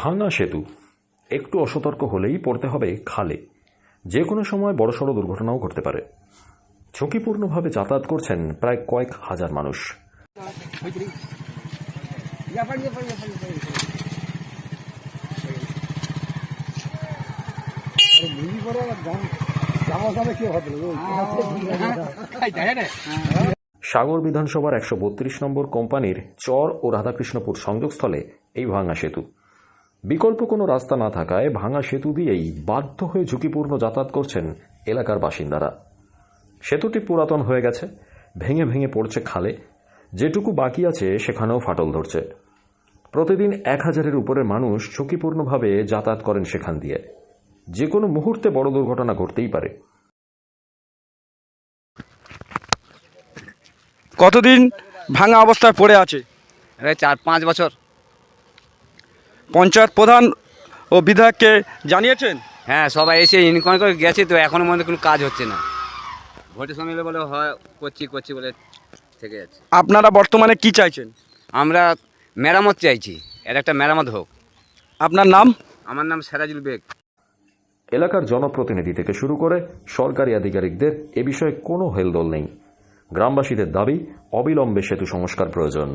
ভাঙা সেতু। একটু অসতর্ক হলেই পড়তে হবে খালে। যে কোনো সময় বড়সড় দুর্ঘটনাও ঘটতে পারে। ঝুঁকিপূর্ণভাবে যাতায়াত করছেন প্রায় কয়েক হাজার মানুষ। সাগর বিধানসভার একশো বত্রিশ নম্বর কোম্পানির চর ও রাধাকৃষ্ণপুর সংযোগস্থলে এই ভাঙা সেতু। বিকল্প কোনো রাস্তা না থাকায় ভাঙা সেতু দিয়েই বাধ্য হয়ে ঝুঁকিপূর্ণ যাতায়াত করছেন এলাকার বাসিন্দারা। সেতুটি পুরাতন হয়ে গেছে ভেঙে ভেঙে পড়ছে খালে। যেটুকু বাকি আছে সেখানেও ফাটল ধরছে। প্রতিদিন এক হাজারের উপরের মানুষ ঝুঁকিপূর্ণভাবে যাতায়াত করেন সেখান দিয়ে। যে কোনো মুহূর্তে বড় দুর্ঘটনা ঘটতেই পারে। কতদিন ভাঙা অবস্থায় পড়ে আছে? চার পাঁচ বছর। পঞ্চায়েত প্রধান ও বিধায়ককে জানিয়েছেন? হ্যাঁ সবাই এসে ইনকোয়ারি করে গেছে তো এখনও মধ্যে কোনো কাজ হচ্ছে না। ভোটের সময় বলে হয় করছি করছি বলে থেকে যাচ্ছে। আপনারা বর্তমানে কি চাইছেন? আমরা মেরামত চাইছি এর একটা মেরামত হোক। আপনার নাম? আমার নাম সেরাজুল বেগ। এলাকার জনপ্রতিনিধি থেকে শুরু করে সরকারি আধিকারিকদের এ বিষয়ে কোনো হেলদোল নেই। গ্রামবাসীদের দাবি অবিলম্বে সেতু সংস্কার প্রয়োজন।